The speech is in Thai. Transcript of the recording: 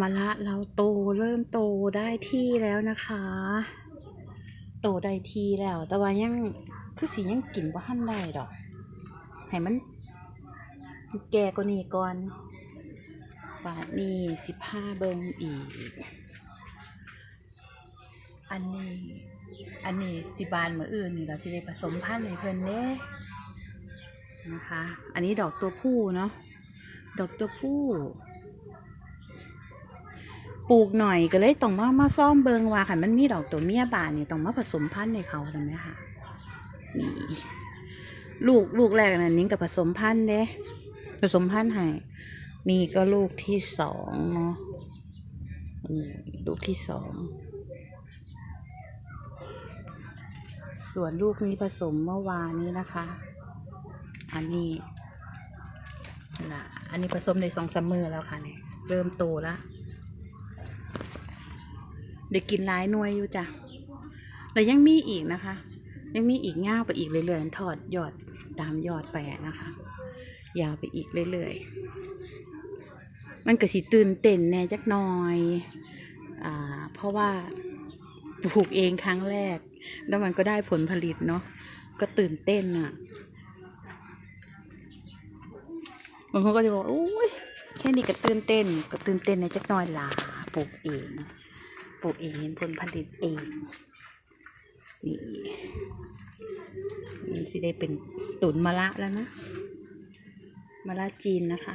มะละเราโตเริ่มโตได้ที่แล้วนะคะ โตได้ทีแล้ว แต่ว่ายังคือสียังกินบ่ทันได้ดอก ให้มัน แก่กว่านี้ก่อนบาทนี้สิบห้าเบิงอีก อันนี้ อันนี้สิบานเหมืออื่นนี่เราสิได้ผสมพันธุ์ให้เพิ่นเด้นะคะ อันนี้ดอกตัวผู้เนาะ ดอกตัวผู้ ปลูกหน่อยก็เลยต้องมามาซ่อมเบิงว่าค่ะมันมีดอกตัวเมียบานนี่ต้องมาผสมพันธุ์ในเขาทำไหมคะนี่ลูกลูกแรกนั้นนิ้งกับผสมพันธุ์เด้ผสมพันธุ์ให้นี่ก็ลูกที่สองเนาะนี่ลูกที่สองส่วนลูกนี้ผสมเมื่อวานนี้นะคะ อันนี้นะอันนี้ผสมในสองสามมือแล้วค่ะเนี่ยเริ่มโตแล้ว เด็กกินหลายหน่วยอยู่จ้ะแต่ยังมีอีกนะคะ ยังมีอีกง่าวไปอีกเรื่อยๆถอดยอดตามยอดไปนะคะ ยาวไปอีกเรื่อยๆมันก็สิตื่นเต้นแน่จักหน่อยอ่าเพราะว่าปลูกเองครั้งแรก แล้วมันก็ได้ผลผลิตเนาะก็ตื่นเต้นอะบางคนก็จะบอกโอ้ยแค่นี้ก็ตื่นเต้น ก็ตื่นเต้นในจักหน่อยล่ะปลูกเอง ปลูกเองเห็นผลผลิตเอง นี่มันสิได้เป็นตุนมะละแล้วนะมะละจีนนะคะ